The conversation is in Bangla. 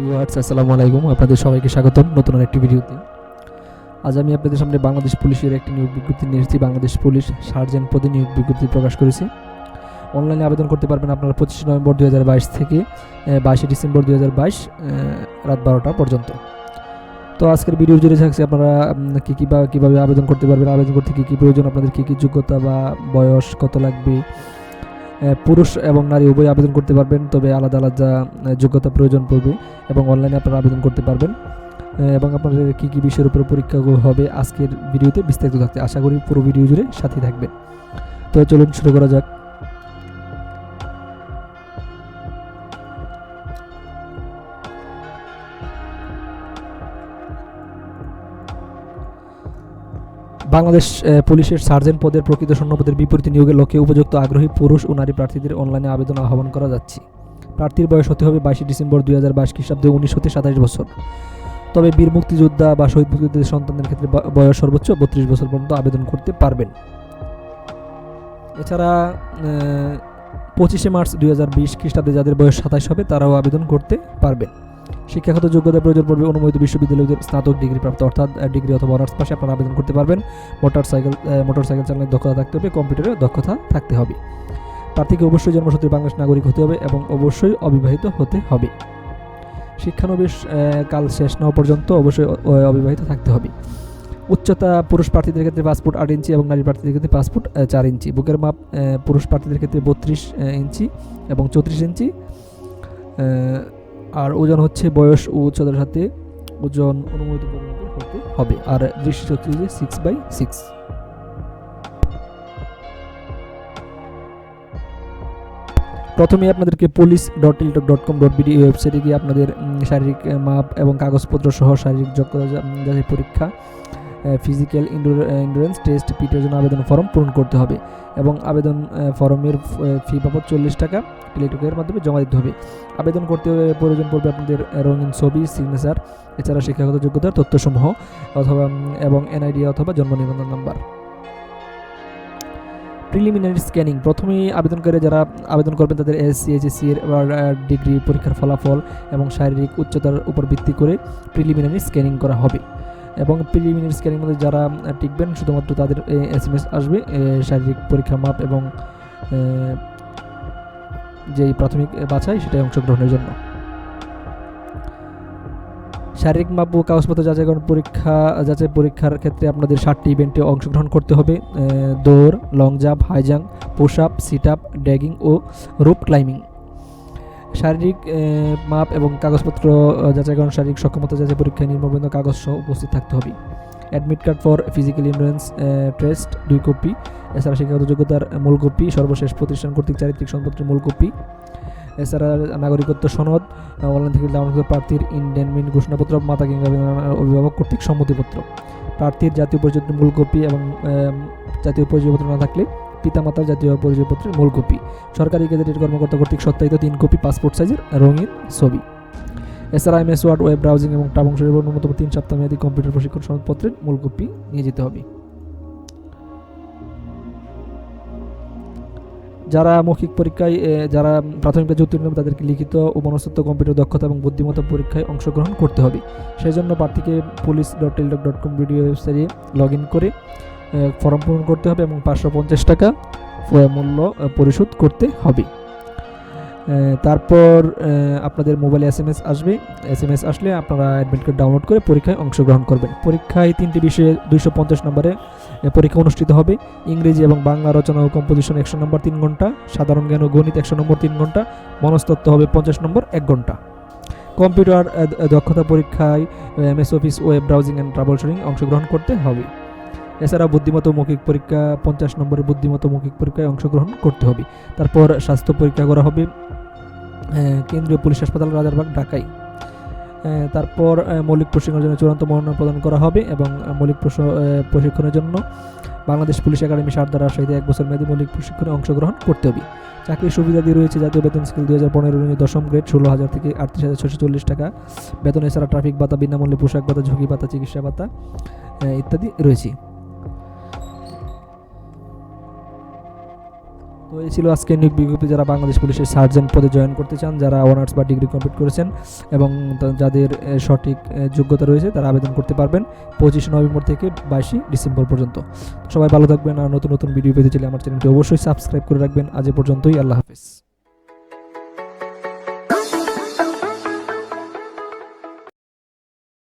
ভিউয়ার্স, আসসালামু আলাইকুম। আপনাদের সবাইকে স্বাগতম নতুন একটি ভিডিওতে। আজ আমি আপনাদের সামনে বাংলাদেশ পুলিশের একটি নিয়োগ বিজ্ঞপ্তি নিয়ে এসেছি। বাংলাদেশ পুলিশ সার্জেন্ট পদে নিয়োগ বিজ্ঞপ্তি প্রকাশ করেছে। অনলাইনে আবেদন করতে পারবেন আপনারা পঁচিশে নভেম্বর দু হাজার বাইশ থেকে বাইশে ডিসেম্বর দু হাজার বাইশ রাত বারোটা পর্যন্ত। তো আজকের ভিডিও জুড়ে থাকছে আপনারা কী কী বা কীভাবে আবেদন করতে পারবেন, আবেদন করতে কী কী প্রয়োজন, আপনাদের কী কী যোগ্যতা বা বয়স কত লাগবে পুরুষ এবং নারী উভয় আবেদন করতে পারবেন, তবে আলাদা আলাদা যোগ্যতা প্রয়োজন পড়বে এবং অনলাইনে আপনারা আবেদন করতে পারবেন। এবং আপনাদের কী কী বিষয়ের উপরে পরীক্ষা হবে আজকের ভিডিওতে বিস্তারিত থাকতে আশা করি পুরো ভিডিও জুড়ে সাথে থাকবে। তো চলুন শুরু করা যাক। বাংলাদেশ পুলিশের সার্জেন্ট পদের প্রকৃত শূন্যপদের বিপরীতে নিয়োগের লক্ষ্যে উপযুক্ত আগ্রহী পুরুষ ও নারী প্রার্থীদের অনলাইনে আবেদন আহ্বান করা যাচ্ছে। প্রার্থীর বয়স হতে হবে বাইশে ডিসেম্বর দুই হাজার বাইশ খ্রিস্টাব্দে উনিশ হতে সাতাশ বছর। তবে বীর মুক্তিযোদ্ধা বা শহীদ মুক্তিযোদ্ধাদের সন্তানদের ক্ষেত্রে বয়স সর্বোচ্চ বত্রিশ বছর পর্যন্ত আবেদন করতে পারবেন। এছাড়া পঁচিশে মার্চ দুই হাজার বিশ খ্রিস্টাব্দে যাদের বয়স সাতাশ হবে তারাও আবেদন করতে পারবেন। শিক্ষাগত যোগ্যতা প্রয়োজন পড়বে অনুমোদিত বিশ্ববিদ্যালয়ের স্নাতক ডিগ্রি প্রাপ্ত, অর্থাৎ ডিগ্রি অথবা অনার্স পাশে আপনারা আবেদন করতে পারবেন। মোটর সাইকেল মোটর সাইকেল চালানোর দক্ষতা থাকতে হবে কম্পিউটারের দক্ষতা থাকতে হবে। প্রার্থীকে অবশ্যই জন্মসূত্রে বাংলাদেশ নাগরিক হতে হবে এবং অবশ্যই অবিবাহিত হতে হবে। শিক্ষানবিশ কাল শেষ না পর্যন্ত অবশ্যই অবিবাহিত থাকতে হবে। উচ্চতা পুরুষ প্রার্থীদের ক্ষেত্রে পাসপোর্ট আট ইঞ্চি এবং নারী প্রার্থীদের ক্ষেত্রে পাসপোর্ট চার ইঞ্চি। বুকের মাপ পুরুষ প্রার্থীদের ক্ষেত্রে বত্রিশ ইঞ্চি এবং চৌত্রিশ ইঞ্চি। আর ওজন হচ্ছে বয়স ও উচ্চতার সাথে ওজন অনুমোদিত পরিমাপের হতে হবে। আর দৃষ্টি হচ্ছে সিক্স বাই সিক্স প্রথমে আপনাদেরকে police dot Teletalk dot com dot BD ওয়েবসাইটে গিয়ে আপনাদের শারীরিক মাপ এবং কাগজপত্র সহ শারীরিক যোগ্যতা যাচাই পরীক্ষা ফিজিক্যাল ইন্ডুরেন্স টেস্ট পিটের জন্য আবেদন ফর্ম পূরণ করতে হবে এবং আবেদন ফর্মের ফি বাবদ চল্লিশ টাকা টেলিটকের মাধ্যমে জমা দিতে হবে। আবেদন করতে প্রয়োজন পড়বে আপনাদের রঙিন ছবি সিগনেচার এছাড়া শিক্ষাগত যোগ্যতার তথ্যসমূহ অথবা এবং এনআইডি অথবা জন্ম নিবন্ধন নাম্বার প্রিলিমিনারি স্ক্যানিং প্রথমেই আবেদনকারী যারা আবেদন করবেন তাদের এসসি এইচএসসি এর ডিগ্রি পরীক্ষার ফলাফল এবং শারীরিক উচ্চতার উপর ভিত্তি করে প্রিলিমিনারি স্ক্যানিং করা হবে। এবং প্রিলিমিনারি স্ক্যানিং মধ্যে যারা টিকবেন, শুধুমাত্র তাদের এস এম এস আসবে শারীরিক পরীক্ষা মাপ এবং যেই প্রাথমিক বাছাই, সেটাই অংশগ্রহণের জন্য। শারীরিক মাপ ও কাগজপত্র যাচাইকরণ পরীক্ষা, যাচাই পরীক্ষার ক্ষেত্রে আপনাদের ষাটটি ইভেন্টে অংশগ্রহণ করতে হবে। দৌড় long jump high jump push up sit up dragging ও রোপ ক্লাইম্বিং শারীরিক মাপ এবং কাগজপত্র যাচাইকরণ শারীরিক সক্ষমতা যাচাই পরীক্ষায় নির্মবন্ধ কাগজ সহ উপস্থিত থাকতে হবে। Admit card for physical endurance test দুই কপি এছাড়া শিক্ষাগত যোগ্যতার মূল কপি সর্বশেষ প্রতিষ্ঠান কর্তৃক চারিত্রিক সম্পত্তির মূল কপি এছাড়া নাগরিকত্ব সনদ অনলাইন থেকে ডাউনলোড প্রার্থীর ইন্ডেনমেন্ট ঘোষণাপত্র, মাতা কিংবা অভিভাবক কর্তৃক সম্মতিপত্র। প্রার্থীর জাতীয় পরিচয়ের মূল কপি এবং জাতীয় পরিচয়পত্র না থাকলে পিতামাতার জাতীয় পরিচয়পত্রের মূল কপি। সরকারি গেজেটের কর্মকর্তা কর্তৃক সত্যায়িত তিন কপি পাসপোর্ট সাইজের রঙিন ছবি। এছাড়া এমএস ওয়ার্ড, ওয়েব ব্রাউজিং এবং টাবং শরীর ন্যূনতম তিন সপ্তাহ মেয়াদী কম্পিউটার প্রশিক্ষণ সনদপত্রের মূল কপি নিয়ে যেতে হবে। যারা মৌখিক পরীক্ষায় যারা প্রাথমিক ব্যাচে উত্তীর্ণ হবে, তাদেরকে লিখিত ও মনস্তত্ব, কম্পিউটার দক্ষতা এবং বুদ্ধিমত্তা পরীক্ষায় অংশগ্রহণ করতে হবে। সেই জন্য প্রার্থীকে police dot Teletalk dot com video ওয়েবসাইটে লগ ইন করে ফর্ম পূরণ করতে হবে এবং পাঁচশো পঞ্চাশ টাকা মূল্য পরিশোধ করতে হবে। তারপর আপনাদের মোবাইলে এস এম এস আসবে। এস এম এস আসলে আপনারা অ্যাডমিট কার্ড ডাউনলোড করে পরীক্ষায় অংশগ্রহণ করবেন। পরীক্ষায় তিনটি বিষয়ে দুইশো পঞ্চাশ নম্বরে পরীক্ষা অনুষ্ঠিত হবে। ইংরেজি এবং বাংলা রচনা ও কম্পোজিশন একশো নম্বর তিন ঘণ্টা, সাধারণ জ্ঞান ও গণিত একশো নম্বর তিন ঘণ্টা, মনস্তত্ত্ব হবে পঞ্চাশ নম্বর এক ঘণ্টা। কম্পিউটার দক্ষতা পরীক্ষায় MS office web browsing and troubleshooting অংশগ্রহণ করতে হবে। এছাড়া বুদ্ধিমত্ত মৌখিক পরীক্ষা, পঞ্চাশ নম্বরের বুদ্ধিমত্ত মৌখিক পরীক্ষায় অংশগ্রহণ করতে হবে। তারপর স্বাস্থ্য পরীক্ষা করা হবে কেন্দ্রীয় পুলিশ হাসপাতাল, রাজারবাগ ঢাকায় তারপর মৌলিক প্রশিক্ষণের জন্য চূড়ান্ত মনোনয়ন প্রদান করা হবে এবং মৌলিক প্রশ- প্রশিক্ষণের জন্য বাংলাদেশ পুলিশ একাডেমি সারদার রাজশাহীতে এক বছর মেয়াদী মৌলিক প্রশিক্ষণে অংশগ্রহণ করতে হবে। চাকরির সুবিধা দিয়ে রয়েছে জাতীয় বেতন স্কেল দুই হাজার পনেরো দশম গ্রেড, ষোলো হাজার থেকে আটত্রিশ হাজার ছশো চল্লিশ টাকা। বেতন এছাড়া ট্রাফিক ভাতা, বিনামূল্যে পোশাক ভাতা, ঝুঁকি ভাতা, চিকিৎসা ভাতা ইত্যাদি রয়েছে। তো এই ছিল আজকে নিয়োগ বিজ্ঞপ্তি যারা বাংলাদেশ পুলিশের সার্জেন্ট পদে জয়েন করতে চান, যারা অনার্স বা ডিগ্রি কমপ্লিট করেছেন এবং যাদের সঠিক যোগ্যতা রয়েছে, তারা আবেদন করতে পারবেন পঁচিশে নভেম্বর থেকে বাইশে ডিসেম্বর পর্যন্ত। সবাই ভালো থাকবেন আর নতুন নতুন ভিডিও পেতে চাইলে আমার চ্যানেলটি অবশ্যই সাবস্ক্রাইব করে রাখবেন। আজ পর্যন্তই, আল্লাহ হাফিজ।